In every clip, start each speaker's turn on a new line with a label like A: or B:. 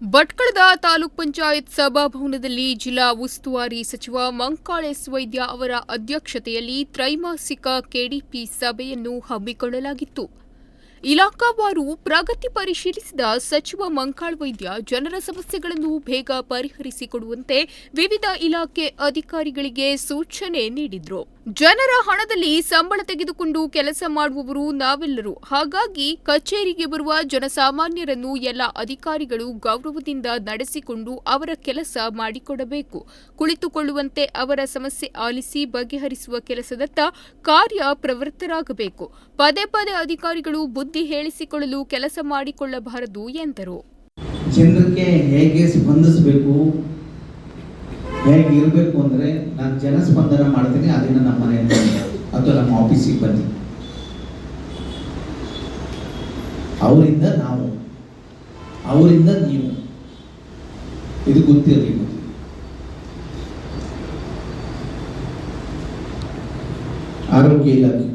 A: ಭಟ್ಕಳದ ತಾಲೂಕ್ ಪಂಚಾಯತ್ ಸಭಾಭವನದಲ್ಲಿ ಜಿಲ್ಲಾ ಉಸ್ತುವಾರಿ ಸಚಿವ ಮಂಕಾಳೆಸ್ ವೈದ್ಯ ಅವರ ಅಧ್ಯಕ್ಷತೆಯಲ್ಲಿ ತ್ರೈಮಾಸಿಕ ಕೆಡಿಪಿ ಸಭೆಯನ್ನು ಹಮ್ಮಿಕೊಳ್ಳಲಾಗಿತ್ತು. ಇಲಾಖಾವಾರು ಪ್ರಗತಿ ಪರಿಶೀಲಿಸಿದ ಸಚಿವ ಮಂಕಾಳ್ ವೈದ್ಯ ಜನರ ಸಮಸ್ಯೆಗಳನ್ನು ಬೇಗ ಪರಿಹರಿಸಿಕೊಡುವಂತೆ ವಿವಿಧ ಇಲಾಖೆ ಅಧಿಕಾರಿಗಳಿಗೆ ಸೂಚನೆ ನೀಡಿದ್ರು. ಜನರ ಹಣದಲ್ಲಿ ಸಂಬಳ ತೆಗೆದುಕೊಂಡು ಕೆಲಸ ಮಾಡುವವರು ನಾವೆಲ್ಲರೂ. ಹಾಗಾಗಿ ಕಚೇರಿಗೆ ಬರುವ ಜನಸಾಮಾನ್ಯರನ್ನು ಎಲ್ಲ ಅಧಿಕಾರಿಗಳು ಗೌರವದಿಂದ ನಡೆಸಿಕೊಂಡು ಅವರ ಕೆಲಸ ಮಾಡಿಕೊಡಬೇಕು. ಕುಳಿತುಕೊಳ್ಳುವಂತೆ ಅವರ ಸಮಸ್ಯೆ ಆಲಿಸಿ ಬಗೆಹರಿಸುವ ಕೆಲಸದತ್ತ ಕಾರ್ಯ ಪ್ರವೃತ್ತರಾಗಬೇಕು. ಪದೇ ಪದೇ ಅಧಿಕಾರಿಗಳು ಬುದ್ಧಿ ಹೇಳಿಸಿಕೊಳ್ಳಲು ಕೆಲಸ ಮಾಡಿಕೊಳ್ಳಬಾರದು ಎಂದರು.
B: ಜನರಿಗೆ ಹೇಗೆ ಸ್ಪಂದಿಸಬೇಕು? ಹೇಗೆ ಇರಬೇಕು ಅಂದರೆ ನಾನು ಜನಸ್ಪಂದನ ಮಾಡ್ತೀನಿ, ಅದನ್ನು ನಮ್ಮ ಮನೆಯಿಂದ ಅಥವಾ ನಮ್ಮ ಆಫೀಸಿಗೆ ಬನ್ನಿ. ಅವರಿಂದ ನಾವು, ಅವರಿಂದ ನೀವು. ಇದು ಗೊತ್ತಿರಲಿ. ಆರೋಗ್ಯ ಇಲಾಖೆ.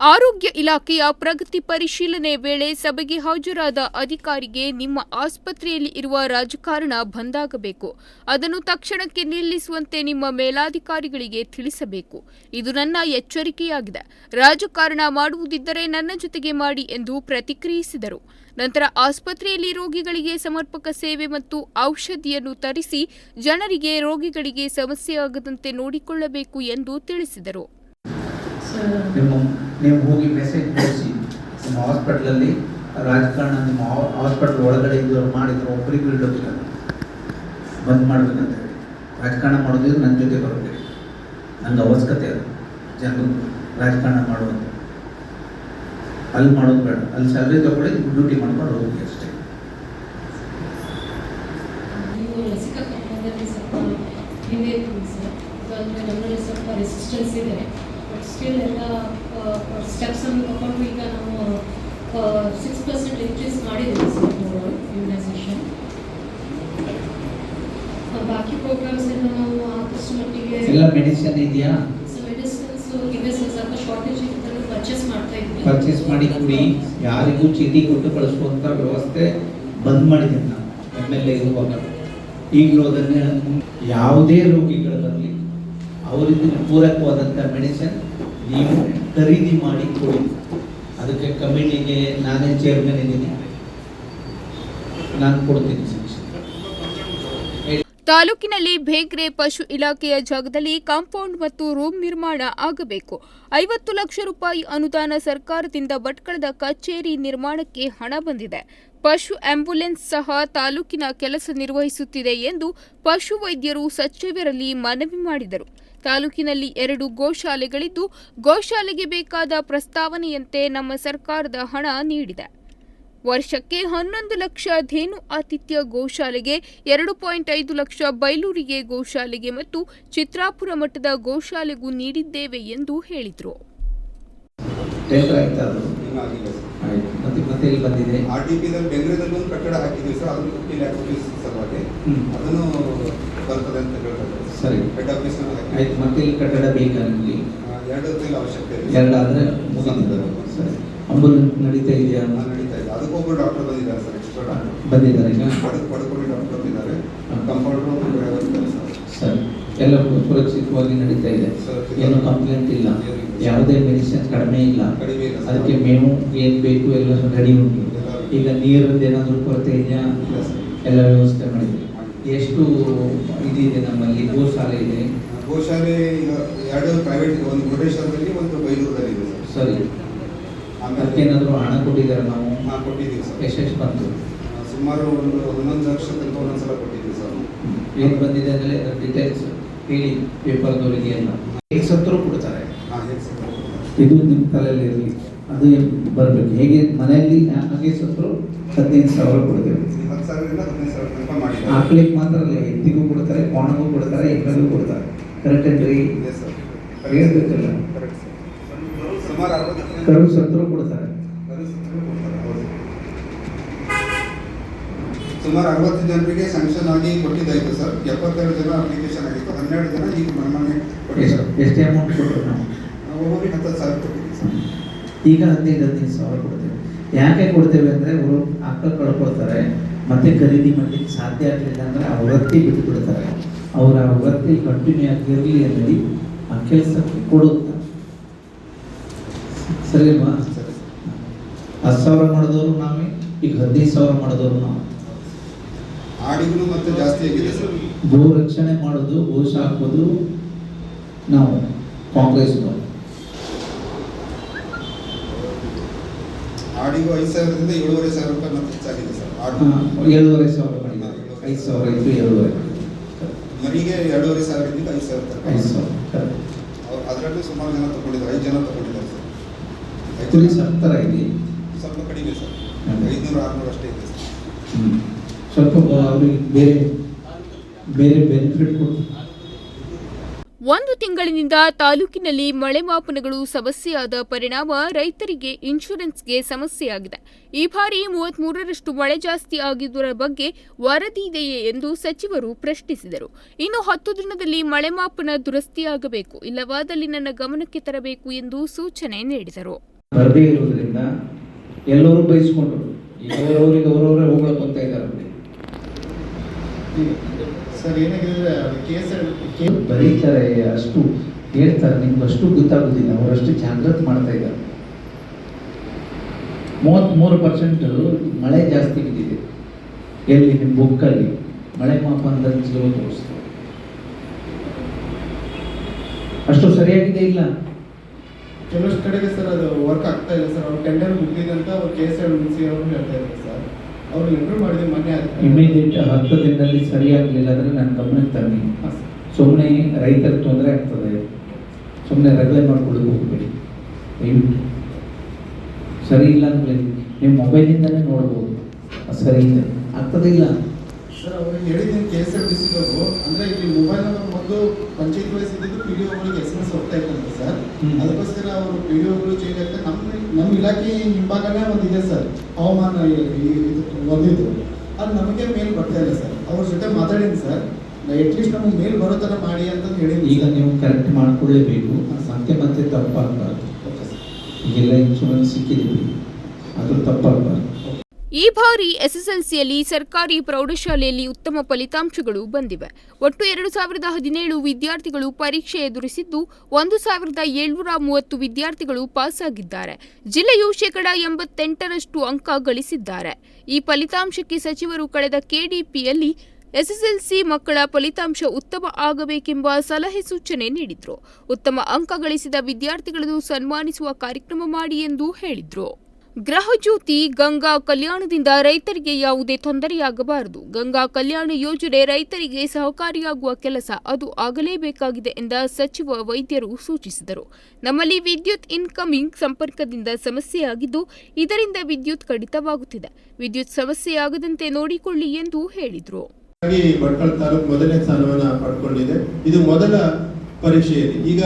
A: ಆರೋಗ್ಯ ಇಲಾಖೆಯ ಪ್ರಗತಿ ಪರಿಶೀಲನೆ ವೇಳೆ ಸಭೆಗೆ ಹಾಜರಾದ ಅಧಿಕಾರಿಗೆ ನಿಮ್ಮ ಆಸ್ಪತ್ರೆಯಲ್ಲಿ ಇರುವ ರಾಜಕಾರಣ ಬಂದಾಗಬೇಕು. ಅದನ್ನು ತಕ್ಷಣಕ್ಕೆ ನಿಲ್ಲಿಸುವಂತೆ ನಿಮ್ಮ ಮೇಲಾಧಿಕಾರಿಗಳಿಗೆ ತಿಳಿಸಬೇಕು. ಇದು ನನ್ನ ಎಚ್ಚರಿಕೆಯಾಗಿದೆ. ರಾಜಕಾರಣ ಮಾಡುವುದಿದ್ದರೆ ನನ್ನ ಜೊತೆಗೆ ಮಾಡಿ ಎಂದು ಪ್ರತಿಕ್ರಿಯಿಸಿದರು. ನಂತರ ಆಸ್ಪತ್ರೆಯಲ್ಲಿ ರೋಗಿಗಳಿಗೆ ಸಮರ್ಪಕ ಸೇವೆ ಮತ್ತು ಔಷಧಿಯನ್ನು ತರಿಸಿ ಜನರಿಗೆ ರೋಗಿಗಳಿಗೆ ಸಮಸ್ಯೆಯಾಗದಂತೆ ನೋಡಿಕೊಳ್ಳಬೇಕು ಎಂದು ತಿಳಿಸಿದರು.
B: ನಿಮ್ಮ, ನೀವು ಹೋಗಿ ಮೆಸೇಜ್ ಕಳಿಸಿ ನಿಮ್ಮ ಹಾಸ್ಪಿಟ್ಲಲ್ಲಿ ರಾಜಕಾರಣ, ನಿಮ್ಮ ಹಾಸ್ಪಿಟ್ಲ್ ಒಳಗಡೆ ಇದ್ದವ್ರು ಮಾಡಿದ್ರು ಒಬ್ಬರಿಗೆ ಇಡೋದಿಲ್ಲ ಬಂದ್ ಮಾಡ್ಬೇಕಂತ ಹೇಳಿ. ರಾಜಕಾರಣ ಮಾಡೋದಿದ್ರೆ ನನ್ನ ಜೊತೆ ಬರುತ್ತೆ ನನ್ನ ಅವಶ್ಯಕತೆ ಅದು. ಜನರು ರಾಜಕಾರಣ ಮಾಡುವಂಥ ಅಲ್ಲಿ ಮಾಡೋದು ಬೇಡ. ಅಲ್ಲಿ ಸ್ಯಾಲ್ರಿ ತಗೊಳ್ಳಿ ಡ್ಯೂಟಿ ಮಾಡ್ಕೊಂಡು ಹೋಗಿ ಅಷ್ಟೇ.
C: ಸ್ವಲ್ಪ ರೆಸಿಸ್ಟೆನ್ಸ್ ಇದೆ. ಸ್ಟಿಲ್ ಎಲ್ಲ ಸ್ಟೆಪ್ಸನ್ನು ತಗೊಂಡು ಈಗ ನಾವು ಸಿಕ್ಸ್ ಪರ್ಸೆಂಟ್ ಇನ್ಕ್ರೀಸ್ ಮಾಡಿದ್ದೀವಿ ಸರ್ ಇಮ್ಯುನೈಸೇಷನ್ ಬಾಕಿ ಪ್ರೋಗ್ರಾಮ್ಸ್ ಎಲ್ಲ ನಾವು ಆದಷ್ಟು ಮಟ್ಟಿಗೆ
B: ಎಲ್ಲ ಮೆಡಿಸಿನ್ ಇದೆಯಾ?
C: ಮೆಡಿಸಿನ್ಸ್ ಇದೆ ಸರ್ ಸ್ವಲ್ಪ ಶಾರ್ಟೇಜ್ ಇದ್ದಲ್ಲಿ ಪರ್ಚೇಸ್ ಮಾಡ್ತಾ ಇದ್ವಿ.
B: ಪರ್ಚೇಸ್ ಮಾಡಿ ಕೊಡಿ. ಯಾರಿಗೂ ಚೀಟಿ ಕೊಟ್ಟು ಕಳಿಸುವಂಥ ವ್ಯವಸ್ಥೆ ಬಂದ್ ಮಾಡಿದ್ದೀನಿ ನಾನು ಎಂ ಎಲ್ ಎ ಇರುವಾಗ. ಈಗಲೂ ಅದನ್ನೇ ಯಾವುದೇ ರೋಗಿಗಳು ಬರಲಿ ಅವರಿಂದ ಪೂರಕವಾದಂಥ ಮೆಡಿಸಿನ್ ನೀವು ಖರೀದಿ ಮಾಡಿ ಕೊಡಿ. ಅದಕ್ಕೆ ಕಮಿಟಿಗೆ ನಾನೇ ಚೇರ್ಮನ್ ಇದ್ದೀನಿ. ನಾನು ಕೊಡ್ತೀನಿ
A: ತಾಲೂಕಿನಲ್ಲಿ ಭೇಗ್ರೆ ಪಶು ಇಲಾಖೆಯ ಜಾಗದಲ್ಲಿ ಕಾಂಪೌಂಡ್ ಮತ್ತು ರೂಮ್ ನಿರ್ಮಾಣ ಆಗಬೇಕು. ಐವತ್ತು ಲಕ್ಷ ರೂಪಾಯಿ ಅನುದಾನ ಸರ್ಕಾರದಿಂದ ಭಟ್ಕಳದ ಕಚೇರಿ ನಿರ್ಮಾಣಕ್ಕೆ ಹಣ ಬಂದಿದೆ. ಪಶು ಆಂಬ್ಯುಲೆನ್ಸ್ ಸಹ ತಾಲೂಕಿನ ಕೆಲಸ ನಿರ್ವಹಿಸುತ್ತಿದೆ ಎಂದು ಪಶು ವೈದ್ಯರು ಸಚಿವರಲ್ಲಿ ಮನವಿ ಮಾಡಿದರು. ತಾಲೂಕಿನಲ್ಲಿ ಎರಡು ಗೋಶಾಲೆಗಳಿದ್ದು ಗೋಶಾಲೆಗೆ ಬೇಕಾದ ಪ್ರಸ್ತಾವನೆಯಂತೆ ನಮ್ಮ ಸರ್ಕಾರದ ಹಣ ನೀಡಿದೆ. ವರ್ಷಕ್ಕೆ ಹನ್ನೊಂದು ಲಕ್ಷ ಧೇನು ಆತಿಥ್ಯ ಗೋಶಾಲೆಗೆ ಎರಡು ಪಾಯಿಂಟ್ ಐದು ಲಕ್ಷ ಬೈಲೂರಿಗೆ ಗೋಶಾಲೆಗೆ ಮತ್ತು ಚಿತ್ರಾಪುರ ಮಠದ ಗೋಶಾಲೆಗೂ ನೀಡಿದ್ದೇವೆ ಎಂದು ಹೇಳಿದರು.
D: ಬೆಂಗಳೂರಲ್ಲಿ ಒಂದು ಕಟ್ಟಡ ಹಾಕಿದ್ವಿ ಸರ್ ಅದನ್ನು ಫಿಫ್ಟಿ ಲ್ಯಾಕ್ ರುಪೀಸ್ ಸಲುವಾಗಿ. ಅದನ್ನು ಬರ್ತದೆ ಅಂತ ಹೇಳ್ತಾರೆ.
B: ಸರಿ.
D: ಹೆಡ್ ಆಫೀಸ್
B: ಆಯ್ತು ಮತ್ತೆ ಇಲ್ಲಿ ಕಟ್ಟಡ ಬೇಕಾ ನಿಮಗೆ
D: ಎರಡು ಅವಶ್ಯಕತೆ ಇದೆ
B: ಎರಡಾದ್ರೆ ಮುಗಿದಿದ್ದಾರೆ ಸರಿ. ಅಂಬುಲೆನ್ಸ್ ನಡೀತಾ ಇದೆಯಾ?
D: ನಡೀತಾ ಇದೆ. ಅದಕ್ಕೊಬ್ಬರು ಡಾಕ್ಟರ್ ಬಂದಿದ್ದಾರೆ ಸರ್ ಎಕ್ಸ್ಪರ್ಟ್
B: ಬಂದಿದ್ದಾರೆ ಈಗ?
D: ಪಡ್ಕೊಂಡು ಡಾಕ್ಟರ್ ಬಂದಿದ್ದಾರೆ. Compounder sir.
B: ಎಲ್ಲ ಸುರಕ್ಷಿತವಾಗಿ ನಡೀತಾ ಇದೆ. ಏನು ಕಂಪ್ಲೇಂಟ್ ಇಲ್ಲ. ಯಾವುದೇ ಮೆಡಿಸಿನ್ ಕಡಿಮೆ ಇಲ್ಲ. ಅದಕ್ಕೆ ಮೇವು ಏನು ಬೇಕು ಎಲ್ಲ ರೆಡಿ ಉಂಟು. ಈಗ ನೀರದ್ದು ಏನಾದರೂ ಕೊರತೆ ಇದೆಯಾ? ಎಲ್ಲ ವ್ಯವಸ್ಥೆ ಮಾಡಿದೆ ಎಷ್ಟು ಇದಿದೆ ನಮ್ಮಲ್ಲಿ? ಗೋಶಾಲೆ ಇದೆ.
D: ಗೋಶಾಲೆ ಈಗ ಎರಡು ಪ್ರೈವೇಟ್ ಒಂದು ಮುರುಡೇಶ್ವರದಲ್ಲಿ ಒಂದು ಬೈಲೂರಲ್ಲಿ ಇದೆ ಸರ್.
B: ಸರಿ.
D: ಅದಕ್ಕೆ
B: ಏನಾದರೂ ಹಣ ಕೊಟ್ಟಿದ್ದಾರೆ ನಾವು?
D: ಹಾಂ ಕೊಟ್ಟಿದ್ದೀವಿ ಸರ್.
B: ಎಷ್ಟೆಷ್ಟು ಬಂತು?
D: ಸುಮಾರು ಒಂದು ಹನ್ನೊಂದು ಲಕ್ಷ ತನಕ ಒಂದೊಂದು ಸಲ ಕೊಟ್ಟಿದ್ದೀವಿ ಸರ್.
B: ಏನು ಬಂದಿದೆ ಅಂದರೆ ಅದರ ಡೀಟೇಲ್ಸ್ ಹೇಳಿ ಪೇಪರ್ದವರಿಗೆ ಎಲ್ಲ. ಹೇಗೆ ಸತ್ತರೂ ಕೊಡ್ತಾರೆ.
D: ಹಾಂ ಹೇಗೆ ಸರ್
B: ಇದು ನಿಮ್ಮ ತಲೆಯಲ್ಲಿ ಇರಲಿ. ಅದು ಬರಬೇಕು. ಹೇಗೆ ಮನೆಯಲ್ಲಿ ಹಾಗೆ ಸತ್ರು ಹದಿನೈದು ಸಾವಿರ ಕೊಡ್ತೇವೆ. ಆಕಳಿಗೆ ಮಾತ್ರ ಅಲ್ಲ ಎತ್ತಿಗೂ ಕೊಡ್ತಾರೆ ಕೋಣಗೂ ಕೊಡ್ತಾರೆ ಎಲ್ಲರಿಗೂ ಕೊಡ್ತಾರೆ. ಕರೆಕ್ಟ್
D: ಸರ್
B: ಹೇಳ್ಬೇಕಲ್ಲ
D: ಕರೆಕ್ಟ್ ಸರ್ ಸುಮಾರು ಅರವತ್ತು
B: ಕರು ಸತ್ರು ಕೊಡ್ತಾರೆ.
D: ಕರು ಸತ್ತರೂ ಕೊಡ್ತಾರೆ, ಸುಮಾರು ಅರವತ್ತು ಜನರಿಗೆ ಸ್ಯಾಂಕ್ಷನ್ ಆಗಿ ಕೊಟ್ಟಿದ್ದಾಯ್ತು ಸರ್ ಎಪ್ಪತ್ತೆರಡು ಜನ ಅಪ್ಲಿಕೇಶನ್ ಆಗಿತ್ತು ಹನ್ನೆರಡು ಜನ ಈಗ ಮನೆ ಕೊಟ್ಟಿದ್ದಾರೆ.
B: ಎಷ್ಟೇ ಅಮೌಂಟ್ ಕೊಟ್ಟರು ನಾವು?
D: ನಾವು ಒಬ್ಬೊಬ್ಬರಿಗೆ ಹತ್ತು ಸಾವಿರ ಕೊಟ್ಟಿದ್ದೀವಿ ಸರ್
B: ಈಗ ಹದಿನೈದು ಹದಿನೈದು ಸಾವಿರ ಕೊಡ್ತೇವೆ. ಯಾಕೆ ಕೊಡ್ತೇವೆ ಅಂದರೆ ಅವರು ಅಕ್ಕ ಕಳ್ಕೊಳ್ತಾರೆ ಮತ್ತೆ ಖರೀದಿ ಮಾಡಲಿಕ್ಕೆ ಸಾಧ್ಯ ಆಗಲಿಲ್ಲ ಅಂದರೆ ಆ ವೃತ್ತಿ ಬಿಟ್ಟು ಬಿಡ್ತಾರೆ ಅವರ ಆ ವೃತ್ತಿ ಕಂಟಿನ್ಯೂ ಆಗಿರಲಿ ಅನ್ನೋದು ಆ ಕೆಲಸಕ್ಕೆ ಕೊಡುತ್ತ. ಸರಿ ಅಲ್ವಾ? ಹತ್ತು ಸಾವಿರ ಮಾಡಿದವರು ನಾವೇ ಈಗ ಹದಿನೈದು ಸಾವಿರ ಮಾಡಿದವರು ನಾವು.
D: ಆಡಿಗಳು ಮತ್ತೆ ಜಾಸ್ತಿ ಆಗಿದೆ
B: ಭೂ ರಕ್ಷಣೆ ಮಾಡೋದು ಭೂಷ ಹಾಕೋದು ನಾವು ಕಾಂಗ್ರೆಸ್ನವರು.
D: ಆಡಿಗೂ ಐದು ಸಾವಿರದಿಂದ ಏಳುವರೆ ಸಾವಿರ ರೂಪಾಯಿ ಮತ್ತೆ ಹೆಚ್ಚಾಗಿದೆ ಸರ್. ಆಡು
B: ಏಳುವರೆ ಸಾವಿರ ಐದು ಸಾವಿರ ಇತ್ತು ಏಳುವರೆ.
D: ಮರಿಗೆ ಎರಡೂವರೆ ಸಾವಿರದಿಂದ ಐದು ಸಾವಿರ ತನಕ.
B: ಐದು ಸಾವಿರ
D: ಅದರಲ್ಲೂ ಸುಮಾರು ಜನ ತಗೊಂಡಿದ್ದಾರೆ ಐದು ಜನ ತಗೊಂಡಿದ್ದಾರೆ ಸರ್. ಆ್ಯಕ್ಚುಲಿ
B: ಸತ್ತರ ಇದೆ.
D: ಸ್ವಲ್ಪ ಕಡಿಮೆ ಸರ್. ಐದುನೂರು ಆರುನೂರು ಅಷ್ಟೇ ಇದೆ ಸರ್.
B: ಸ್ವಲ್ಪ ಅವ್ರಿಗೆ ಬೇರೆ ಬೇರೆ ಬೆನಿಫಿಟ್ ಕೊಟ್ಟು
A: ಒಂದು ತಿಂಗಳಿನಿಂದ ತಾಲೂಕಿನಲ್ಲಿ ಮಳೆ ಮಾಪನಗಳು ಸಮಸ್ಯೆಯಾದ ಪರಿಣಾಮ ರೈತರಿಗೆ ಇನ್ಶೂರೆನ್ಸ್ಗೆ ಸಮಸ್ಯೆಯಾಗಿದೆ. ಈ ಬಾರಿ ಮೂವತ್ಮೂರರಷ್ಟು ಮಳೆ ಜಾಸ್ತಿ ಆಗಿದ್ದರ ಬಗ್ಗೆ ವರದಿ ಇದೆಯೇ ಎಂದು ಸಚಿವರು ಪ್ರಶ್ನಿಸಿದರು. ಇನ್ನು ಹತ್ತು ದಿನದಲ್ಲಿ ಮಳೆ ಮಾಪನ ದುರಸ್ತಿಯಾಗಬೇಕು, ಇಲ್ಲವಾದಲ್ಲಿ ನನ್ನ ಗಮನಕ್ಕೆ ತರಬೇಕು ಎಂದು ಸೂಚನೆ ನೀಡಿದರು.
E: ಸರ್ ಏನಾಗಿದೆ ಕೇಸ್
B: ಬರೀತಾರೆ ಅಷ್ಟು ಹೇಳ್ತಾರೆ ನಿಮ್ಗೆ ಅಷ್ಟು ಗೊತ್ತಾಗೋದಿಲ್ಲ ಅವರಷ್ಟು ಜಾಗೃತಿ ಮಾಡ್ತಾ ಇದ್ದಾರೆ. ಮೂವತ್ತ್ಮೂರು ಪರ್ಸೆಂಟ್ ಮಳೆ ಜಾಸ್ತಿ ಬಿದ್ದಿದೆ. ಎಲ್ಲಿ ನಿಮ್ಮ ಬುಕ್ಕಲ್ಲಿ? ಮಳೆ ಮಾಪನದಲ್ಲಿ ಸ್ಲೋ ತೋರಿಸ್ತಾರೆ. ಅಷ್ಟು ಸರಿಯಾಗಿದೆ ಇಲ್ಲ?
E: ಕೆಲವಷ್ಟು ಕಡೆಗೆ ಸರ್ ಅದು ವರ್ಕ್ ಆಗ್ತಾ ಇಲ್ಲ ಸರ್. ಅವ್ರು ಟೆಂಡರ್ ಮುಗಿದಿದೆ ಅಂತ ಅವ್ರು ಕೆ ಎಸ್ ಎಲ್ ಮುಗಿಸಿ ಅವರು ಹೇಳ್ತಾ ಇದ್ದಾರೆ ಸರ್. ಅವ್ರು ಲೆಟರ್ ಮಾಡಿದೆ ಮೊನ್ನೆ
B: ಇಮಿಡಿಯೇಟ್ ಹತ್ತು ದಿನದಲ್ಲಿ ಸರಿಯಾಗಲಿಲ್ಲ ಅಂದರೆ ನಾನು ಗಮನಕ್ಕೆ ತನ್ನಿ. ಸುಮ್ಮನೆ ರೈತರಿಗೆ ತೊಂದರೆ ಆಗ್ತದೆ. ಸುಮ್ಮನೆ ರಗಳೆ ಮಾಡ್ಕೊಳ್ಳೋದು ಹೋಗ್ಬೇಡಿ. ದಯವಿಟ್ಟು. ಸರಿ ಇಲ್ಲ ಅಂದರೆ ನಿಮ್ಮ ಮೊಬೈಲಿಂದಲೇ ನೋಡ್ಬೋದು. ಸರಿ ಇದೆ. ಆಗ್ತದೆ ಇಲ್ಲ?
E: ಸರ್ ಅವ್ರಿಗೆ ಹೇಳಿದ್ದೀನಿ ಕೆ ಎಸ್ ಎಲ್ ಡಿ ಸಿದವರು ಅಂದ್ರೆ ಇಲ್ಲಿ ಮೊಬೈಲ್ ನಂಬರ್ ಮೊದಲು ಪಂಚಾಯತ್ ವೈಸ್ ಇದ್ದಿದ್ದು ಪಿ ಡಿ ಒಗಳಿಗೆ ಎಸ್ ಎಂ ಎಸ್ ಹೋಗ್ತಾ ಇತ್ತಂತೆ ಸರ್. ಅದಕ್ಕೋಸ್ಕರ ಅವರು ಪಿ ಡಿ ಒಗಳು ಚೇಂಜ್ ಆಗ್ತಾರೆ ನಮ್ಮ ನಮ್ಮ ಇಲಾಖೆ ಹಿಂಭಾಗನೇ ಒಂದು ಇದೆ ಸರ್. ಹವಾಮಾನ ಒಂದಿದ್ದು ಅದು ನಮಗೆ ಮೇಲ್ ಬರ್ತಾ ಇಲ್ಲ ಸರ್. ಅವ್ರ ಜೊತೆ ಮಾತಾಡೀನಿ ಸರ್. ಅಟ್ಲೀಸ್ಟ್ ನಮಗೆ ಮೇಲ್ ಬರೋ ಥರ ಮಾಡಿ ಅಂತ ಹೇಳಿದ್ದೀನಿ
B: ಈಗ ನೀವು ಕರೆಕ್ಟ್ ಮಾಡ್ಕೊಳ್ಳೇಬೇಕು ಮತ್ತೆ ಮತ್ತೆ ತಪ್ಪಾಗಬಾರ್ದು.
E: ಸರ್.
B: ಈಗೆಲ್ಲ ಇನ್ಶೂರೆನ್ಸ್ ಸಿಕ್ಕಿದ್ದೀವಿ ಅದು ತಪ್ಪಾಗಬಾರ್ದು.
A: ಈ ಬಾರಿ ಎಸ್ಎಸ್ಎಲ್ಸಿಯಲ್ಲಿ ಸರ್ಕಾರಿ ಪ್ರೌಢಶಾಲೆಯಲ್ಲಿ ಉತ್ತಮ ಫಲಿತಾಂಶಗಳು ಬಂದಿವೆ. ಒಟ್ಟು ಎರಡು ಸಾವಿರದ ಹದಿನೇಳು ವಿದ್ಯಾರ್ಥಿಗಳು ಪರೀಕ್ಷೆ ಎದುರಿಸಿದ್ದು, ಒಂದು ಸಾವಿರದ ಏಳ್ನೂರ ಮೂವತ್ತು ವಿದ್ಯಾರ್ಥಿಗಳು ಪಾಸಾಗಿದ್ದಾರೆ. ಜಿಲ್ಲೆಯು ಶೇಕಡ ಎಂಬತ್ತೆಂಟರಷ್ಟು ಅಂಕ ಗಳಿಸಿದ್ದಾರೆ. ಈ ಫಲಿತಾಂಶಕ್ಕೆ ಸಚಿವರು ಕಳೆದ ಕೆಡಿಪಿಯಲ್ಲಿ ಎಸ್ಎಸ್ಎಲ್ಸಿ ಮಕ್ಕಳ ಫಲಿತಾಂಶ ಉತ್ತಮ ಆಗಬೇಕೆಂಬ ಸಲಹೆ ಸೂಚನೆ ನೀಡಿದರು. ಉತ್ತಮ ಅಂಕ ಗಳಿಸಿದ ವಿದ್ಯಾರ್ಥಿಗಳನ್ನು ಸನ್ಮಾನಿಸುವ ಕಾರ್ಯಕ್ರಮ ಮಾಡಿ ಎಂದು ಹೇಳಿದ್ರು. ಗೃಹಜ್ಯೋತಿ ಗಂಗಾ ಕಲ್ಯಾಣದಿಂದ ರೈತರಿಗೆ ಯಾವುದೇ ತೊಂದರೆಯಾಗಬಾರದು. ಗಂಗಾ ಕಲ್ಯಾಣ ಯೋಜನೆ ರೈತರಿಗೆ ಸಹಕಾರಿಯಾಗುವ ಕೆಲಸ ಅದು ಆಗಲೇಬೇಕಾಗಿದೆ ಎಂದ ಸಚಿವ ವೈದ್ಯರು ಸೂಚಿಸಿದರು. ನಮ್ಮಲ್ಲಿ ವಿದ್ಯುತ್ ಇನ್ಕಮಿಂಗ್ ಸಂಪರ್ಕದಿಂದ ಸಮಸ್ಯೆಯಾಗಿದ್ದು ಇದರಿಂದ ವಿದ್ಯುತ್ ಕಡಿತವಾಗುತ್ತಿದೆ. ವಿದ್ಯುತ್ ಸಮಸ್ಯೆಯಾಗದಂತೆ ನೋಡಿಕೊಳ್ಳಿ ಎಂದು ಹೇಳಿದರು.
F: ಮೊದಲನೇ ಸ್ಥಾನವನ್ನು ಪಡ್ಕೊಂಡಿದೆ. ಇದು ಮೊದಲ ಪರೀಕ್ಷೆಯಲ್ಲಿ. ಈಗ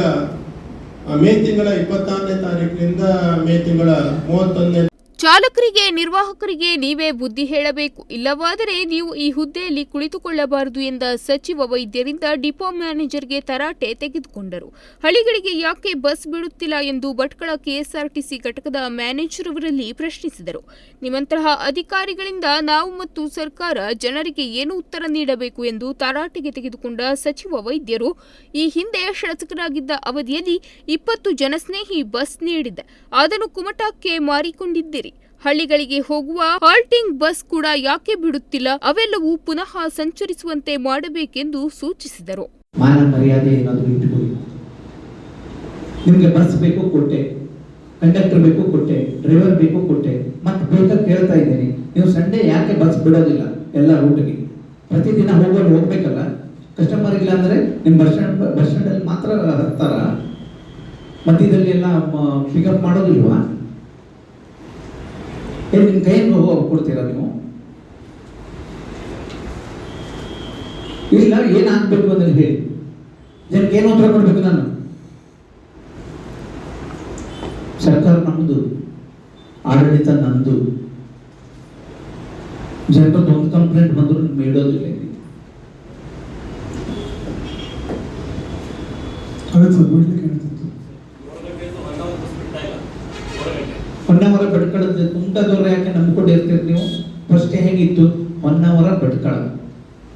F: ಮೇ ತಿಂಗಳ ಇಪ್ಪತ್ತಾರನೇ ತಾರೀಕಿನಿಂದ ಮೇ ತಿಂಗಳ ಮೂವತ್ತೊಂದನೇ
A: ಚಾಲಕರಿಗೆ, ನಿರ್ವಾಹಕರಿಗೆ ನೀವೇ ಬುದ್ಧಿ ಹೇಳಬೇಕು. ಇಲ್ಲವಾದರೆ ನೀವು ಈ ಹುದ್ದೆಯಲ್ಲಿ ಕುಳಿತುಕೊಳ್ಳಬಾರದು ಎಂದ ಸಚಿವ ವೈದ್ಯರಿಂದ ಡಿಪೋ ಮ್ಯಾನೇಜರ್ಗೆ ತರಾಟೆ ತೆಗೆದುಕೊಂಡರು. ಹಳ್ಳಿಗಳಿಗೆ ಯಾಕೆ ಬಸ್ ಬಿಡುತ್ತಿಲ್ಲ ಎಂದು ಭಟ್ಕಳ ಕೆಎಸ್ಆರ್ಟಿಸಿ ಘಟಕದ ಮ್ಯಾನೇಜರ್ ಅವರಲ್ಲಿ ಪ್ರಶ್ನಿಸಿದರು. ನಿಮ್ಮಂತಹ ಅಧಿಕಾರಿಗಳಿಂದ ನಾವು ಮತ್ತು ಸರ್ಕಾರ ಜನರಿಗೆ ಏನು ಉತ್ತರ ನೀಡಬೇಕು ಎಂದು ತರಾಟೆಗೆ ತೆಗೆದುಕೊಂಡ ಸಚಿವ ವೈದ್ಯರು, ಈ ಹಿಂದೆ ಶಾಸಕರಾಗಿದ್ದ ಅವಧಿಯಲ್ಲಿ ಇಪ್ಪತ್ತು ಜನಸ್ನೇಹಿ ಬಸ್ ನೀಡಿದ್ದೆ. ಅದನ್ನು ಕುಮಟಕ್ಕೆ ಮಾರಿಕೊಂಡಿದ್ದೀರಿ. ಹಳ್ಳಿಗಳಿಗೆ ಹೋಗುವ ಹಾಲ್ಟಿಂಗ್ ಬಸ್ ಕೂಡ ಯಾಕೆ ಬಿಡುತ್ತಿಲ್ಲ? ಅವೆಲ್ಲವೂ ಪುನಃ ಸಂಚರಿಸುವಂತೆ ಮಾಡಬೇಕೆಂದು ಸೂಚಿಸಿದರು.
B: ಮಾನ ಮರ್ಯಾದೆ ಏನಾದರೂ ನಿಮಗೆ ಬಸ್ ಬೇಕು, ಕೊಟ್ಟೆ. ಕಂಡಕ್ಟರ್ ಬೇಕು, ಕೊಟ್ಟೆ. ಡ್ರೈವರ್ ಬೇಕು, ಕೊಟ್ಟೆ. ಮತ್ತೆ ಬೇಕಾ ಕೇಳ್ತಾ ಇದ್ದೀನಿ. ನೀವು ಸಂಡೇ ಯಾಕೆ ಬಸ್ ಬಿಡೋದಿಲ್ಲ ಎಲ್ಲ ರೂಟ್ಗೆ ಪ್ರತಿದಿನ ಹೋಗೋರು ಹೋಗ್ಬೇಕಲ್ಲ? ಕಸ್ಟಮರ್ ಇಲ್ಲ ಅಂದರೆ ನಿಮ್ಮ ಬಸ್ ಸ್ಟ್ಯಾಂಡ್ ಬಸ್ ಸ್ಟ್ಯಾಂಡಲ್ಲಿ ಮಾತ್ರ ಹತ್ತಾರ ಮಧ್ಯದಲ್ಲಿ ಎಲ್ಲ ಪಿಕಪ್ ಮಾಡೋದಿಲ್ವಾ? ಏನು ನಿಮ್ಮ ಕೈಯನ್ನು ಹೋಗಿ ಕೊಡ್ತೀರಾ ನೀವು? ಇಲ್ಲ, ಏನಾಗಬೇಕು ಅಂದ್ರೆ ಹೇಳಿ. ಜನಕ್ಕೆ ಏನು ಉತ್ತರ ಕೊಡ್ಬೇಕು ನಾನು. ಸರ್ಕಾರ ನಮ್ಮದು ಆಡಳಿತ ನಂದು ಜನರದ್ದು ಒಂದು ಕಂಪ್ಲೇಂಟ್ ಬಂದ್ರು ನೀಡೋದಿಲ್ಲ ಇಲ್ಲಿ. ಹೊನ್ನಾವರ ಬೆಡ್ಕಳದ ಕುಂಟದವ್ರ ಯಾಕೆ ನಂಬ್ಕೊಂಡು ಇರ್ತೀರಿ ನೀವು ಫಸ್ಟ್ ಹೇಗಿತ್ತು ಒನ್ ಭಟ್ಕಳ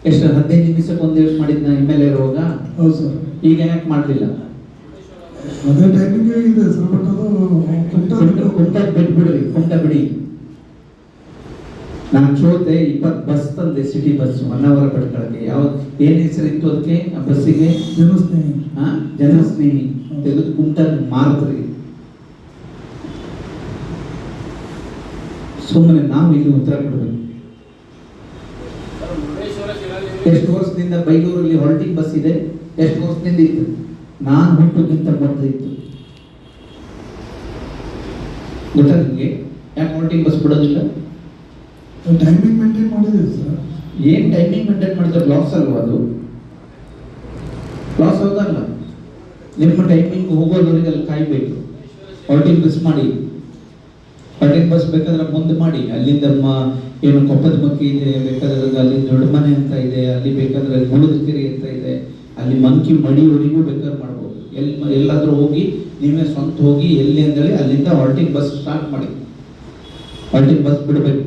B: ಎಷ್ಟು ಹದಿನೈದು ನಿಮಿಷಕ್ಕೆ ಒಂದು ದಿವಸ ನಾ ಎಂ ಎಲ್ ಎ ಇರುವಾಗ
E: ಹೌದು ಸರ್.
B: ಈಗ ಯಾಕೆ ಮಾಡಲಿಲ್ಲ?
E: ಅದೇ ಟೈಮಿಂಗ್ ಇದೆ ಸರ್ ಬಟ್ ಅದು ಕುಂಟ
B: ಬಿಟ್ಬಿಡ್ರಿ ಕುಂಟ ಬಿಡಿ. ನಾನು ಸೋತೆ ಇಪ್ಪತ್ತು ಬಸ್ ತಂದೆ ಸಿಟಿ ಬಸ್ ಒನ್ ಅವರ್ ಭಟ್ಕಳಕ್ಕೆ ಯಾವ ಏನ್ ಹೆಸರಿತ್ತು ಅದಕ್ಕೆ ಆ ಬಸ್ಸಿಗೆ
E: ಜನಸ್ನೇಹಿ.
B: ಹಾ ಜನಸ್ನೇಹಿ. ತೆಗೆದು ಕುಂಟ ಮಾರಿದ್ರಿ. ಸುಮ್ಮನೆ ನಾವು ಇಲ್ಲಿ ಉತ್ತರ ಕೊಡಬೇಕು. ಎಷ್ಟು ವರ್ಷದಿಂದ ಬೈಲೂರಲ್ಲಿ ಹೊರಟಿಂಗ್ ಬಸ್ ಇದೆ? ಎಷ್ಟು ವರ್ಷದಿಂದ ಇತ್ತು? ನಾನು ಹುಟ್ಟುಗಿಂತ ಮೊದಲು ಇತ್ತು. ಗೊತ್ತಾ ನಿಮಗೆ? ಯಾಕೆ ಹೊರಟಿಂಗ್ ಬಸ್ ಬಿಡೋದಿಲ್ಲ?
E: ಟೈಮಿಂಗ್ ಮೇಂಟೈನ್ ಮಾಡಿದ್ದೀವಿ ಸರ್
B: ಏನ್ ಟೈಮಿಂಗ್ ಮೇಂಟೈನ್ ಮಾಡಿದ್ರೆ? ಲಾಸ್ ಅಲ್ವಾ ಅದು? ಲಾಸ್ ಹೌದಲ್ಲ? ನಿಮ್ಮ ಟೈಮಿಂಗ್ ಹೋಗೋದವರಿಗೆ ಅಲ್ಲಿ ಕಾಯ್ಬೇಕು. ಹೊರಟಿಂಗ್ ಬಸ್ ಮಾಡಿ. ಹೊರಟಿಂಗ್ ಬಸ್ ಬೇಕಾದ್ರೆ ಮುಂದೆ ಮಾಡಿ. ಅಲ್ಲಿಂದ ಏನು ಕೊಪ್ಪದ ಮಕ್ಕಿ ಇದೆ ಬೇಕಾದ್ರೆ ಅಲ್ಲಿ ದೊಡ್ಡ ಮನೆ ಅಂತ ಇದೆ ಅಲ್ಲಿ ಬೇಕಾದ್ರೆ ಗುಳದಕೆರೆ ಅಂತ ಇದೆ ಅಲ್ಲಿ ಮಂಕಿ ಮಡಿವರೆಗೂ ಬೇಕಾದ್ರೆ ಮಾಡ್ಬೋದು. ಎಲ್ಲಿ ಎಲ್ಲಾದರೂ ಹೋಗಿ ನೀವೇ ಸ್ವಂತ ಹೋಗಿ ಎಲ್ಲಿ ಅಂದೇಳಿ ಅಲ್ಲಿಂದ ಹೊರಟಿಂಗ್ ಬಸ್ ಸ್ಟಾರ್ಟ್ ಮಾಡಿ. ಹೊರಟಿಂಗ್ ಬಸ್ ಬಿಡಬೇಕು.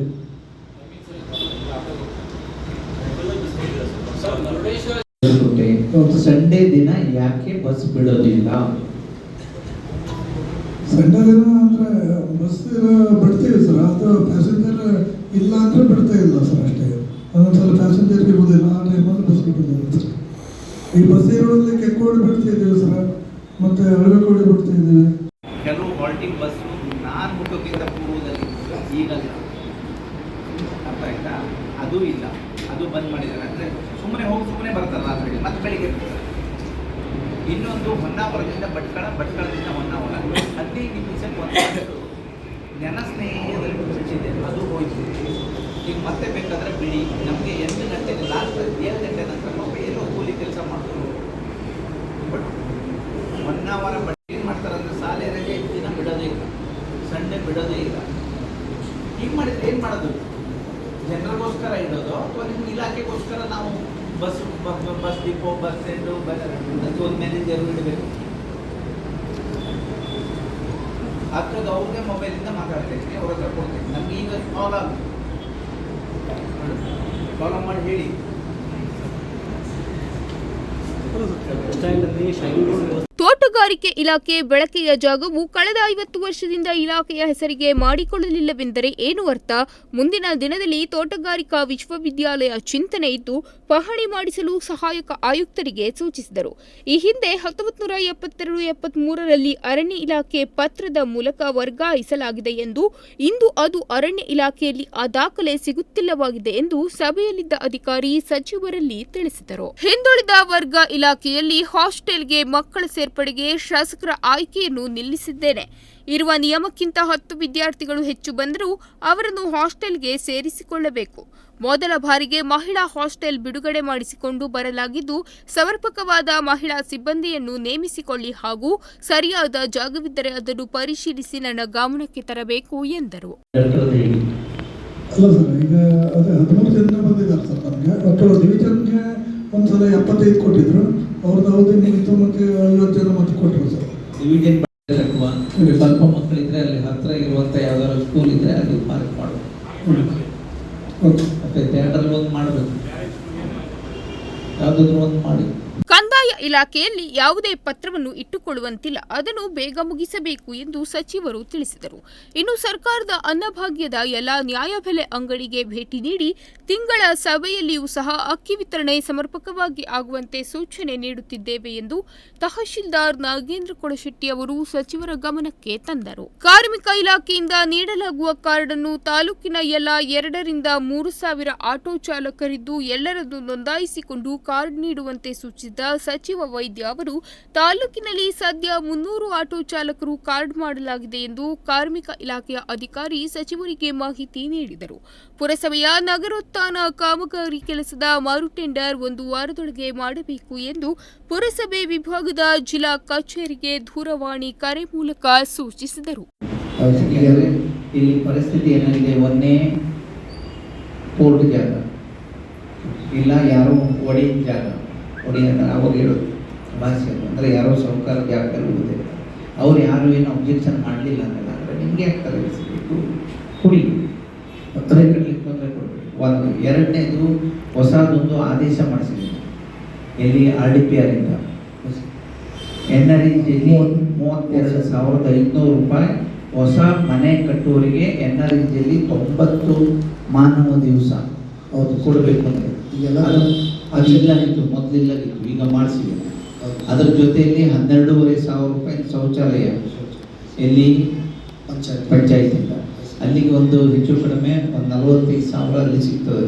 B: ಸಂಡೇ ದಿನ ಯಾಕೆ ಬಸ್ ಬಿಡೋದಿಲ್ಲ?
E: ಸಂಡೇ ಅಂದರೆ ಬಸ್ ಬಿಡ್ತೀವಿ ಸರ್ ಅದು ಪ್ಯಾಸೆಂಜರ್ ಇಲ್ಲ ಅಂದ್ರೆ ಬಿಡ್ತಾ ಇಲ್ಲ ಸರ್ ಅಷ್ಟೇ. ಒಂದೊಂದ್ಸಲ ಪ್ಯಾಸೆಂಜರ್ ಇರುವುದಿಲ್ಲ ಆ ಟೈಮಲ್ಲಿ ಬಸ್ ಬಿಡೋದಿಲ್ಲ ಸರ್ ಈ ಬಸ್ ಇರೋದ್ರಲ್ಲಿ ಕೆಕ್ಕೋಡಿ ಬಿಡ್ತಿದ್ದೀವಿ ಸರ್ ಮತ್ತೆ ಅಳವೆಕೋಡಿ ಬಿಡ್ತಿದ್ದೀವಿ
B: ಕೆಲವು ಹಾಲ್ಟಿಂಗ್ ಬಸ್ಸು ನಾನು ಹುಟ್ಟೋಕ್ಕಿಂತ ಪೂರ್ವದಲ್ಲಿ ಈಗಲ್ಲ. ಅರ್ಥ ಆಯ್ತಾ? ಅದು ಇಲ್ಲ. ಅದು ಬಂದ್ ಮಾಡಿದ್ದಾರೆ. ಅಂದರೆ ಸುಮ್ಮನೆ ಹೋಗಿ ಸುಮ್ಮನೆ ಬರ್ತಾರೆ ರಾತ್ರಿ ಮತ್ತೆ ಬೆಳಿಗ್ಗೆ ಇನ್ನೊಂದು ಹೊನ್ನಾವರದಿಂದ ಭಟ್ಕಳ, ಭಟ್ಕಳದಿಂದ ಹೊನ್ನಾವರ. ಹದಿನೈದು ನಿಮಿಷಕ್ಕೆ ಒಂದು ಜನ ಸ್ನೇಹಿತರಿಗೆ ಅದು ಹೋಯ್ತು. ಈಗ ಮತ್ತೆ ಬೇಕಾದ್ರೆ ಬಿಡಿ. ನಮಗೆ ಎಂಟು ಗಂಟೆಗೆ ಲಾಸ್ಟ್ ಏಳು ಗಂಟೆ ನಂತರ ನಾವು ಏನೋ ಕೂಲಿ ಕೆಲಸ ಮಾಡ್ತಾರೆ ಬಟ್ ಹೊನ್ನಾವರ ಬಟ್ ಏನು ಮಾಡ್ತಾರೆ ಅಂದ್ರೆ ಶಾಲೆ ರಜೆ ದಿನ ಬಿಡೋದೇ ಇಲ್ಲ. ಸಂಡೆ ಬಿಡೋದೇ ಇಲ್ಲ. ಹೀಗೆ ಮಾಡಿದ್ರೆ ಏನು ಮಾಡೋದು? ಜನರಿಗೋಸ್ಕರ ಇಡೋದು ಅಥವಾ ನಿಮ್ಮ ಇಲಾಖೆಗೋಸ್ಕರ ನಾವು bus bus depot, bus stand bus ಅದಕ್ಕೆ ಒಂದು ಮ್ಯಾನೇಜರ್ ಇಡಬೇಕು. ಆಗ್ತದೆ ಅವ್ರಿಗೆ ಮೊಬೈಲಿಂದ ಮಾತಾಡ್ತೈತಿ ಅವ್ರ ಹತ್ರ ಕೊಡ್ತೈತಿ ನಮ್ಗೆ ಈಗ ಕಾಲ್ ಆಗ ಕಾಲ್ ಮಾಡಿ ಹೇಳಿ.
A: ತೋಟಗಾರಿಕೆ ಇಲಾಖೆ ಬಳಕೆಯ ಜಾಗವು ಕಳೆದ ಐವತ್ತು ವರ್ಷದಿಂದ ಇಲಾಖೆಯ ಹೆಸರಿಗೆ ಮಾಡಿಕೊಳ್ಳಲಿಲ್ಲವೆಂದರೆ ಏನು ಅರ್ಥ? ಮುಂದಿನ ದಿನದಲ್ಲಿ ತೋಟಗಾರಿಕಾ ವಿಶ್ವವಿದ್ಯಾಲಯ ಚಿಂತನೆ ಇದ್ದು ಪಹಣಿ ಮಾಡಿಸಲು ಸಹಾಯಕ ಆಯುಕ್ತರಿಗೆ ಸೂಚಿಸಿದರು. ಈ ಹಿಂದೆ ಹತ್ತೊಂಬತ್ತು ನೂರ ಎಪ್ಪತ್ತೆರಡು ಎಪ್ಪತ್ಮೂರರಲ್ಲಿ ಅರಣ್ಯ ಇಲಾಖೆ ಪತ್ರದ ಮೂಲಕ ವರ್ಗಾಯಿಸಲಾಗಿದೆ ಎಂದು, ಇಂದು ಅದು ಅರಣ್ಯ ಇಲಾಖೆಯಲ್ಲಿ ಆ ದಾಖಲೆ ಸಿಗುತ್ತಿಲ್ಲವಾಗಿದೆ ಎಂದು ಸಭೆಯಲ್ಲಿದ್ದ ಅಧಿಕಾರಿ ಸಚಿವರಲ್ಲಿ ತಿಳಿಸಿದರು. ಹಿಂದುಳಿದ ವರ್ಗ ಇಲಾಖೆಯಲ್ಲಿ ಹಾಸ್ಟೆಲ್ಗೆ ಮಕ್ಕಳ ಸೇರ್ಪಡೆಗೆ ಶಾಸಕರ ಆಯ್ಕೆಯನ್ನು ನಿಲ್ಲಿಸಿದ್ದೇನೆ. ಇರುವ ನಿಯಮಕ್ಕಿಂತ ಹತ್ತು ವಿದ್ಯಾರ್ಥಿಗಳು ಹೆಚ್ಚು ಬಂದರೂ ಅವರನ್ನು ಹಾಸ್ಟೆಲ್ಗೆ ಸೇರಿಸಿಕೊಳ್ಳಬೇಕು. ಮೊದಲ ಬಾರಿಗೆ ಮಹಿಳಾ ಹಾಸ್ಟೆಲ್ ಬಿಡುಗಡೆ ಮಾಡಿಸಿಕೊಂಡು ಬರಲಾಗಿದ್ದು, ಸಮರ್ಪಕವಾದ ಮಹಿಳಾ ಸಿಬ್ಬಂದಿಯನ್ನು ನೇಮಿಸಿಕೊಳ್ಳಿ ಹಾಗೂ ಸರಿಯಾದ ಜಾಗವಿದ್ದರೆ ಅದನ್ನು ಪರಿಶೀಲಿಸಿ ನನ್ನ ಗಮನಕ್ಕೆ ತರಬೇಕು ಎಂದರು.
E: ಒಂದ್ಸಲ ಎಪ್ಪತ್ತೈದು ಕೊಟ್ಟಿದ್ರು ಅವ್ರದ್ದು ಅವ್ರದ್ದು ಮುಗಿತು ಮತ್ತೆ ಐವತ್ತು ಜನ ಮತ್ತೆ ಕೊಟ್ಟರು ಸರ್.
B: ಸ್ವಲ್ಪ ಮಕ್ಕಳಿದ್ರೆ ಅಲ್ಲಿ ಹತ್ರ ಇರುವಂತ ಯಾವ್ದಾದ್ರು ಸ್ಕೂಲ್ ಇದ್ರೆ ಅಲ್ಲಿ ಪಾರ್ಕ್ ಮಾಡಬೇಕು
E: ಓಕೆ
B: ಮತ್ತೆ ಥಿಯೇಟರ್ ಒಂದು ಮಾಡಬೇಕು. ಯಾವ್ದಾದ್ರು ಒಂದು ಮಾಡಿ.
A: ಕಂದಾಯ ಇಲಾಖೆಯಲ್ಲಿ ಯಾವುದೇ ಪತ್ರವನ್ನು ಇಟ್ಟುಕೊಳ್ಳುವಂತಿಲ್ಲ. ಅದನ್ನು ಬೇಗ ಮುಗಿಸಬೇಕು ಎಂದು ಸಚಿವರು ತಿಳಿಸಿದರು. ಇನ್ನು ಸರ್ಕಾರದ ಅನ್ನಭಾಗ್ಯದ ಎಲ್ಲ ನ್ಯಾಯಬೆಲೆ ಅಂಗಡಿಗೆ ಭೇಟಿ ನೀಡಿ ತಿಂಗಳ ಸಭೆಯಲ್ಲಿಯೂ ಸಹ ಅಕ್ಕಿ ವಿತರಣೆ ಸಮರ್ಪಕವಾಗಿ ಆಗುವಂತೆ ಸೂಚನೆ ನೀಡುತ್ತಿದ್ದೇವೆ ಎಂದು ತಹಶೀಲ್ದಾರ್ ನಾಗೇಂದ್ರ ಕೊಡಶೆಟ್ಟಿ ಅವರು ಸಚಿವರ ಗಮನಕ್ಕೆ ತಂದರು. ಕಾರ್ಮಿಕ ಇಲಾಖೆಯಿಂದ ನೀಡಲಾಗುವ ಕಾರ್ಡ್ ಅನ್ನು ತಾಲೂಕಿನ ಎಲ್ಲ ಎರಡರಿಂದ ಮೂರು ಸಾವಿರ ಆಟೋ ಚಾಲಕರಿದ್ದು ಎಲ್ಲರನ್ನು ನೋಂದಾಯಿಸಿಕೊಂಡು ಕಾರ್ಡ್ ನೀಡುವಂತೆ ಸೂಚಿಸಿದ ಸಚಿವ ವೈದ್ಯ ಅವರು, ತಾಲೂಕಿನಲ್ಲಿ ಸದ್ಯ ಮುನ್ನೂರು ಆಟೋ ಚಾಲಕರು ಕಾರ್ಡ್ ಮಾಡಲಾಗಿದೆ ಎಂದು ಕಾರ್ಮಿಕ ಇಲಾಖೆಯ ಅಧಿಕಾರಿ ಸಚಿವರಿಗೆ ಮಾಹಿತಿ ನೀಡಿದರು. ಪುರಸಭೆಯ ನಗರೋತ್ಥಾನ ಕಾಮಗಾರಿ ಕೆಲಸದ ಮಾರು ಟೆಂಡರ್ ಒಂದು ವಾರದೊಳಗೆ ಮಾಡಬೇಕು ಎಂದು ಪುರಸಭೆ ವಿಭಾಗದ ಜಿಲ್ಲಾ ಕಚೇರಿಗೆ ದೂರವಾಣಿ ಕರೆ ಮೂಲಕ ಸೂಚಿಸಿದರು.
B: ಇಲ್ಲಿ ಪರಿಸ್ಥಿತಿ ಒಂದೇ ಪೋರ್ಟ್ ಜಾಗ. ಇಲ್ಲ, ಯಾರೋ ಒಡೆಯ ಜಾಗ. ಒಡೆಯ ಅಂತ ಅವಾಗ ಹೇಳೋದು. ಭಾಷೆ ಅಂದರೆ ಯಾರೋ ಸಾಹುಕಾರ ಜಾಗದಲ್ಲಿ ಹೋಗುತ್ತೆ ಅವ್ರು ಯಾರು ಏನು ಅಬ್ಜೆಕ್ಷನ್ ಮಾಡಲಿಲ್ಲ ಅಂದರೆ ನಿಮಗೆ ಯಾಕೆ ತಲೆ ಕೊಡಿ. ಕುಡಿ ಕಟ್ಟಲಿಕ್ಕೆ ತೊಂದರೆ ಕೊಡಬೇಕು ಒಂದು, ಎರಡನೇದು ಹೊಸದೊಂದು ಆದೇಶ ಮಾಡಿಸಿದ್ದೀನಿ ಎಲ್ಲಿ ಆರ್ ಡಿ ಪಿ ಆರಿಂದ ಎನ್ ಆರ್ ಜಿಯಲ್ಲಿ ಮೂವತ್ತೆರಡು ಸಾವಿರದ ಐದುನೂರು ರೂಪಾಯಿ ಹೊಸ ಮನೆ ಕಟ್ಟುವವರಿಗೆ ಎನ್ ಆರ್ ಜಿಯಲ್ಲಿ ತೊಂಬತ್ತು ಮಾನವ ದಿವಸ.
E: ಅವ್ರು
B: ಕೊಡಬೇಕು ಅಂದರೆ
E: ಈಗೆಲ್ಲ
B: ಅದು ಮೊದಲು ಮೊದಲಿಲ್ಲಗಿತ್ತು ಈಗ ಮಾಡಿಸಿದೆ. ಅದರ ಜೊತೆಯಲ್ಲಿ ಹನ್ನೆರಡೂವರೆ ಸಾವಿರ ರೂಪಾಯಿ ಶೌಚಾಲಯ ಎಲ್ಲಿ?
E: ಪಂಚಾಯತ್.
B: ಪಂಚಾಯತಿಂದ ಅಲ್ಲಿಗೆ ಒಂದು ಹೆಚ್ಚು ಕಡಿಮೆ ಒಂದು ನಲವತ್ತೈದು ಸಾವಿರ ಅಲ್ಲಿ ಸಿಗ್ತದೆ.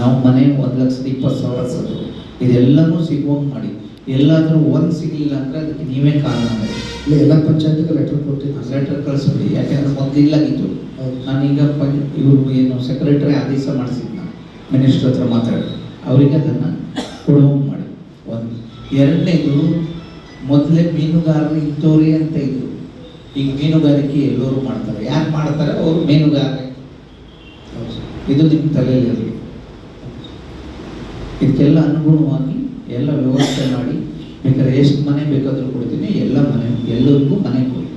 B: ನಾವು ಮನೆ ಒಂದು ಲಕ್ಷದ ಇಪ್ಪತ್ತು ಸಾವಿರ ಸದು ಇದೆಲ್ಲನೂ ಸಿಗುವಂಗೆ ಮಾಡಿ. ಎಲ್ಲಾದರೂ ಒಂದು ಸಿಗಲಿಲ್ಲ ಅಂದರೆ ಅದಕ್ಕೆ ನೀವೇ ಕಾರಣ
E: ಇಲ್ಲ ಎಲ್ಲ ಪಂಚಾಯತ್ಗೆ ಲೆಟರ್ ಕೊಟ್ಟಿದ್ದು
B: ಲೆಟರ್ ಕಳಿಸ್ಬಿಡಿ ಯಾಕೆಂದ್ರೆ ಮೊದಲು ಇಲ್ಲಾಗಿತ್ತು ನಾನೀಗ ಪಂಚ ಇವರು ಏನು ಸೆಕ್ರೆಟರಿ ಆದೇಶ ಮಾಡಿಸಿದ್ನ. ಮಿನಿಸ್ಟರ್ ಹತ್ರ ಮಾತಾಡಿ ಅವರಿಗೆ ಅದನ್ನು ಕೊಡುವಂಗೆ ಮಾಡಿ. ಒಂದು ಎರಡನೇದು, ಮೊದಲೇ ಮೀನುಗಾರರು ಇಂಥವ್ರಿ ಅಂತ ಇದ್ರು. ಈಗ ಮೀನುಗಾರಿಕೆ ಎಲ್ಲರೂ ಮಾಡ್ತಾರೆ. ಯಾರು ಮಾಡ್ತಾರೆ? ಅವರು ಮೀನುಗಾರರೇ. ಇದು ನಿಮ್ಮ ತಲೆಯಲ್ಲಿ ಇದಕ್ಕೆಲ್ಲ ಅನುಗುಣವಾಗಿ ಎಲ್ಲ ವ್ಯವಸ್ಥೆ ಮಾಡಿ, ಬೇಕಾದ್ರೆ ಎಷ್ಟು ಮನೆ ಬೇಕಾದರೂ ಕೊಡ್ತೀನಿ. ಎಲ್ಲ ಮನೆ, ಎಲ್ಲರಿಗೂ ಮನೆ ಕೊಡಿ.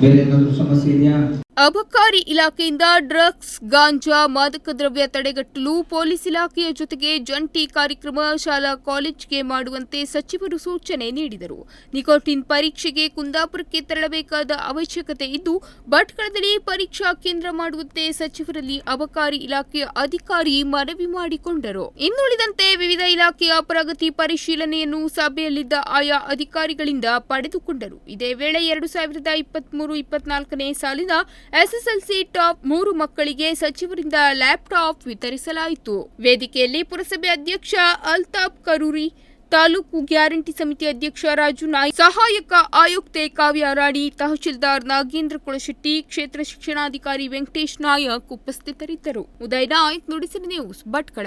B: ಬೇರೆ ಏನಾದರೂ ಸಮಸ್ಯೆ ಇದೆಯಾ?
A: ಅಬಕಾರಿ ಇಲಾಖೆಯಿಂದ ಡ್ರಗ್ಸ್, ಗಾಂಜಾ, ಮಾದಕ ದ್ರವ್ಯ ತಡೆಗಟ್ಟಲು ಪೊಲೀಸ್ ಇಲಾಖೆಯ ಜೊತೆಗೆ ಜಂಟಿ ಕಾರ್ಯಕ್ರಮ ಶಾಲಾ ಕಾಲೇಜ್ಗೆ ಮಾಡುವಂತೆ ಸಚಿವರು ಸೂಚನೆ ನೀಡಿದರು. ನಿಕೋಟಿನ್ ಪರೀಕ್ಷೆಗೆ ಕುಂದಾಪುರಕ್ಕೆ ತೆರಳಬೇಕಾದ ಅವಶ್ಯಕತೆ ಇದ್ದು, ಭಟ್ಕಳದಲ್ಲಿ ಪರೀಕ್ಷಾ ಕೇಂದ್ರ ಮಾಡುವಂತೆ ಸಚಿವರಲ್ಲಿ ಅಬಕಾರಿ ಇಲಾಖೆಯ ಅಧಿಕಾರಿ ಮನವಿ ಮಾಡಿಕೊಂಡರು. ಇನ್ನುಳಿದಂತೆ ವಿವಿಧ ಇಲಾಖೆಯ ಪ್ರಗತಿ ಪರಿಶೀಲನೆಯನ್ನು ಸಭೆಯಲ್ಲಿದ್ದ ಆಯಾ ಅಧಿಕಾರಿಗಳಿಂದ ಪಡೆದುಕೊಂಡರು. ಇದೇ ವೇಳೆ ಎರಡು ಸಾವಿರದ ಇಪ್ಪತ್ಮೂರು, ಇಪ್ಪತ್ನಾಲ್ಕನೇ ಸಾಲಿನ ಎಸ್ಎಸ್ಎಲ್ಸಿ ಟಾಪ್ ಮೂರು ಮಕ್ಕಳಿಗೆ ಸಚಿವರಿಂದ ಲ್ಯಾಪ್ಟಾಪ್ ವಿತರಿಸಲಾಯಿತು. ವೇದಿಕೆಯಲ್ಲಿ ಪುರಸಭೆ ಅಧ್ಯಕ್ಷ ಅಲ್ತಾಫ್ ಕರೂರಿ, ತಾಲೂಕು ಗ್ಯಾರಂಟಿ ಸಮಿತಿ ಅಧ್ಯಕ್ಷ ರಾಜು ನಾಯ್ ಸಹಾಯಕ ಆಯುಕ್ತೆ ಕಾವ್ಯ ರಾಣಿ, ತಹಶೀಲ್ದಾರ್ ನಾಗೇಂದ್ರ ಕುಳಶೆಟ್ಟಿ ಕ್ಷೇತ್ರ ಶಿಕ್ಷಣಾಧಿಕಾರಿ ವೆಂಕಟೇಶ್ ನಾಯಕ್ ಉಪಸ್ಥಿತರಿದ್ದರು. ಉದಯ್ ನಾಯ್ಕ್ ನುಡಿಸಿದ ನ್ಯೂಸ್ ಭಟ್ಕಳ.